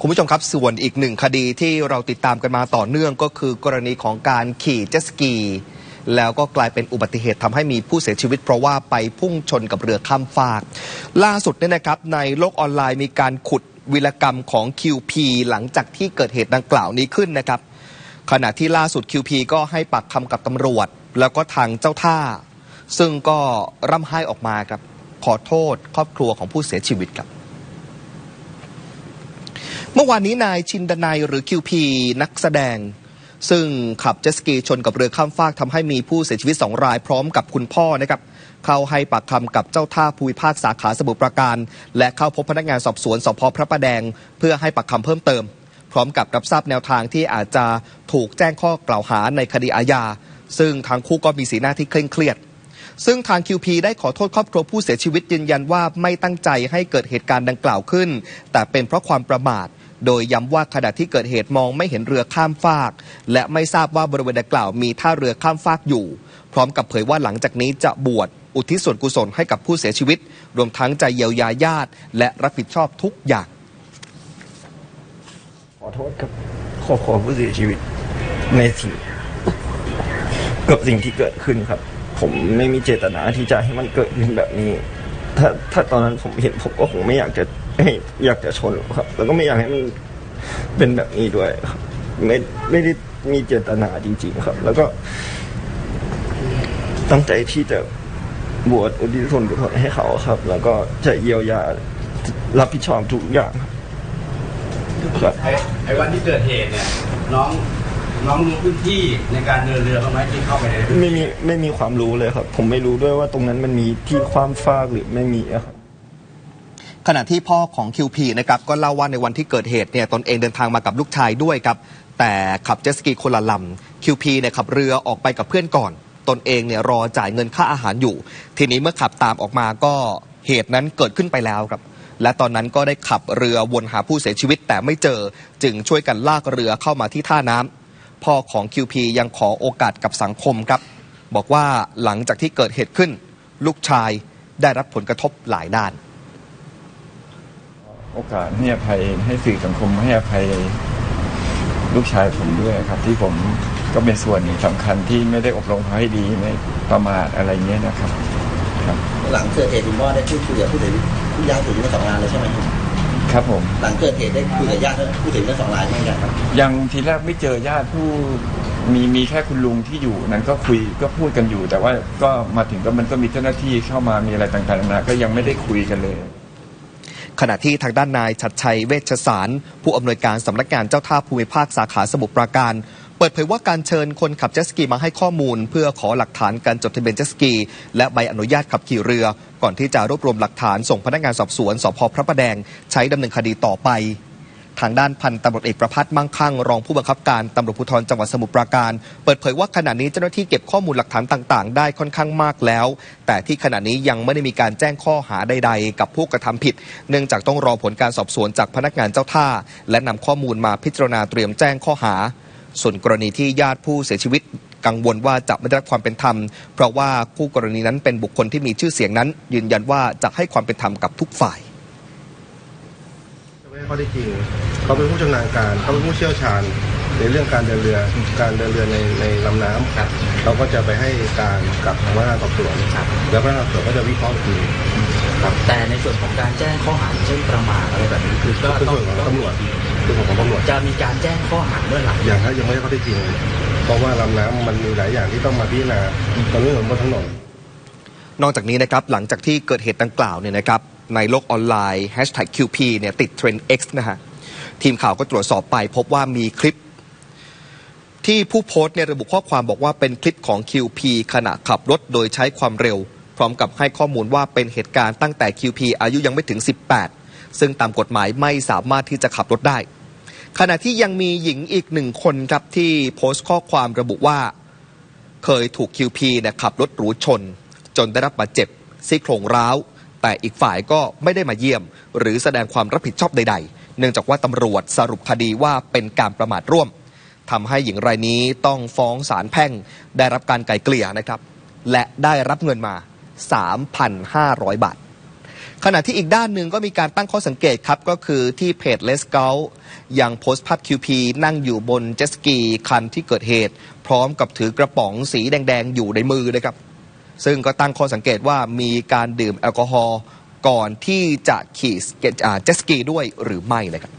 คุณผู้ชมครับส่วนอีกหนึ่งคดีที่เราติดตามกันมาต่อเนื่องก็คือกรณีของการขี่เจ็ตสกี แล้วก็กลายเป็นอุบัติเหตุทำให้มีผู้เสียชีวิต เพราะว่าไปพุ่งชนกับเรือข้ามฟาก ล่าสุดเนี่ยนะครับในโลกออนไลน์มีการขุดวิรกรรมของ QP หลังจากที่เกิดเหตุดังกล่าวนี้ขึ้นนะครับ ขณะที่ล่าสุด QP ก็ให้ปากคำกับตำรวจ แล้วก็ทางเจ้าท่า ซึ่งก็ร่ำไห้ออกมาครับขอโทษครอบครัวของผู้เสียชีวิตครับ เมื่อวานนี้นายชินดนัยหรือ QP นักแสดง ซึ่งขับเจสกีชนกับเรือข้ามฟากทำให้มีผู้เสียชีวิต2รายพร้อมกับคุณพ่อนะครับเข้าให้ปากคำกับเจ้าท่าภูมิภาคสาขาสมุทรปราการ และเข้าพบพนักงานสอบสวนสพพระประแดง เพื่อให้ปากคำเพิ่มเติม พร้อมกับรับทราบแนวทางที่อาจจะถูกแจ้งข้อกล่าวหาในคดีอาญาซึ่งทั้งคู่ก็มีสีหน้าที่เคร่งเครียด ซึ่งทาง QP ได้ขอโทษครอบครัวผู้เสียชีวิตยืนยันว่าไม่ตั้งใจให้เกิดเหตุการณ์ดังกล่าวขึ้น แต่เป็นเพราะความประมาท โดยย้ำว่าขณะที่เกิดเหตุมองไม่เห็นเรือข้ามฟาก และไม่ทราบว่าบริเวณดังกล่าวมีท่าเรือข้ามฟากอยู่ พร้อมกับเผยว่าหลังจากนี้จะบวชอุทิศส่วนกุศลให้กับผู้เสียชีวิต รวมทั้งจะเยียวยาญาติ และรับผิดชอบทุกอย่าง ขอโทษกับครอบครัวผู้เสียชีวิตในสิ่งกับสิ่งที่เกิดขึ้นครับ ผมไม่มีเจตนาที่จะให้มันเกิดขึ้นแบบนี้ ถ้าถ้าตอนนั้นผมเห็นผมก็คงไม่อยากจะ ให้อยากจะชนหรอกครับ แล้วก็ไม่อยากให้มันเป็นแบบนี้ด้วยครับ ไม่ไม่ได้มีเจตนาจริง ๆ ครับ แล้วก็ตั้งใจที่จะบวชอุทิศส่วนกุศลให้เขาครับ แล้วก็จะเยียวยารับผิดชอบทุกอย่างครับไอ้ไอ้วันที่เกิดเหตุเนี่ย น้องน้องรู้พื้นที่ในการเดินเรือบ้างไหมที่เข้าไปในพื้นที่ไม่มีไม่มีความรู้เลยครับ ผมไม่รู้ด้วยว่าตรงนั้นมันมีที่ความฟากหรือไม่มีอะครับ ขณะที่พ่อของ QP นะครับก็เล่าว่าในวันที่เกิดเหตุเนี่ยตนเองเดินทางมากับลูกชายด้วยครับ แต่ขับเจ็ตสกีคนละลำ QP เนี่ยขับเรือออกไปกับเพื่อนก่อน ตนเองเนี่ยรอจ่ายเงินค่าอาหารอยู่ ทีนี้เมื่อขับตามออกมาก็เหตุนั้นเกิดขึ้นไปแล้วครับ และตอนนั้นก็ได้ขับเรือวนหาผู้เสียชีวิตแต่ไม่เจอ จึงช่วยกันลากเรือเข้ามาที่ท่าน้ำพ่อของ QP ยังขอโอกาสกับสังคมครับ บอกว่าหลังจากที่เกิดเหตุขึ้น ลูกชายได้รับผลกระทบหลายด้าน โอกาสให้อภัยให้สื่อสังคมให้อภัยลูกชายผมด้วยครับ ที่ผมก็เป็นส่วนสำคัญที่ไม่ได้อบรมเขาให้ดีไม่ประมาทอะไรเงี้ยนะครับ ครับ หลังเกิดเหตุคุณพ่อได้พูดคุยกับผู้เสียชีวิตผู้ญาติผู้เสียชีวิตทั้งสองรายเลยใช่ไหมครับครับผมหลังเกิดเหตุได้คุยกับญาติผู้เสียชีวิตทั้งสองรายไหมครับยังทีแรกไม่เจอญาติผู้มีมีแค่คุณลุงที่อยู่นั้นก็คุยก็พูดกันอยู่ แต่ว่าก็มาถึงก็มันก็มีเจ้าหน้าที่เข้ามามีอะไรต่างๆนานาก็ยังไม่ได้คุยกันเลย ขณะที่ทางด้านนายชัดชัยเวชสาร ผู้อำนวยการสำนักงานเจ้าท่าภูมิภาคสาขาสมุทรปราการเปิดเผยว่าการเชิญคนขับเจ็ตสกีมาให้ข้อมูล เพื่อขอหลักฐานการจดทะเบียนเจ็ตสกี และใบอนุญาตขับขี่เรือ ก่อนที่จะรวบรวมหลักฐานส่งพนักงานสอบสวนสพพระประแดง ใช้ดำเนินคดีต่อไป ทางด้านพันตำรวจเอกประพัฒน์มั่งคั่งรองผู้บังคับการตำรวจภูธรจังหวัดสมุทรปราการ เปิดเผยว่าขณะนี้เจ้าหน้าที่เก็บข้อมูลหลักฐานต่าง ๆ ได้ค่อนข้างมากแล้ว แต่ที่ขณะนี้ยังไม่ได้มีการแจ้งข้อหาใด ๆ กับผู้กระทำผิด เนื่องจากต้องรอผลการสอบสวนจากพนักงานเจ้าท่า และนำข้อมูลมาพิจารณาเตรียมแจ้งข้อหา ส่วนกรณีที่ญาติผู้เสียชีวิตกังวลว่าจะไม่ได้รับความเป็นธรรม เพราะว่าคู่กรณีนั้นเป็นบุคคลที่มีชื่อเสียงนั้น ยืนยันว่าจะให้ความเป็นธรรมกับทุกฝ่าย ข้อได้จริงเขาเป็นผู้ชำนาญการเขาเป็นผู้เชี่ยวชาญในเรื่องการเดินเรือการเดินเรือในในลำน้ำครับเราก็จะไปให้การกับทางพนักงานสอบสวนครับแล้วพนักงานสอบสวนก็จะวิเคราะห์อีกทีครับแต่ในส่วนของการแจ้งข้อหาเช่นประมาทอะไรแบบนี้คือก็เป็นต้อส่งวนของตำรวจเป็นส่วนของตำรวจจะมีการแจ้งข้อหาเมื่อไหร่อย่างถ้ายังไม่ได้ข้อได้จริง เพราะว่าลำน้ำมันมีหลายอย่างที่ต้องมาพิจารณาตอนนี้เหมือนบนถนนนอกจากนี้นะครับหลังจากที่เกิดเหตุดังกล่าวเนี่ยนะครับ ในโลกออนไลน์ hashtag QP เนี่ยติดเทรนด์ X นะฮะ ทีมข่าวก็ตรวจสอบไปพบว่ามีคลิป ที่ผู้โพสต์เนี่ยระบุข้อความบอกว่าเป็นคลิปของ QP ขณะขับรถโดยใช้ความเร็ว พร้อมกับให้ข้อมูลว่าเป็นเหตุการณ์ตั้งแต่ QP อายุยังไม่ถึง 18 ซึ่งตามกฎหมายไม่สามารถที่จะขับรถได้ ขณะที่ยังมีหญิงอีกหนึ่งคนครับที่โพสต์ข้อความระบุว่า เคยถูก QP เนี่ยขับรถหรูชน จนได้รับบาดเจ็บซี่โครงร้าว แต่อีกฝ่ายก็ไม่ได้มาเยี่ยม หรือแสดงความรับผิดชอบใด ๆ เนื่องจากว่าตำรวจสรุปคดีว่าเป็นการประมาทร่วมทำให้หญิงรายนี้ต้องฟ้องศาลแพ่ง ได้รับการไกล่เกลี่ยนะครับ และได้รับเงินมา 3,500 บาท ขณะที่อีกด้านหนึ่งก็มีการตั้งข้อสังเกตครับ ก็คือที่เพจเลสเกลยังโพสต์ภาพคิวพีนั่งอยู่บนเจ็ตสกีคันที่เกิดเหตุ พร้อมกับถือกระป๋องสีแดง ๆ อยู่ในมือนะครับ ซึ่งก็ตั้งข้อสังเกตว่ามีการดื่มแอลกอฮอล์ก่อนที่จะขี่เจ็ตสกีด้วยหรือไม่เลยครับ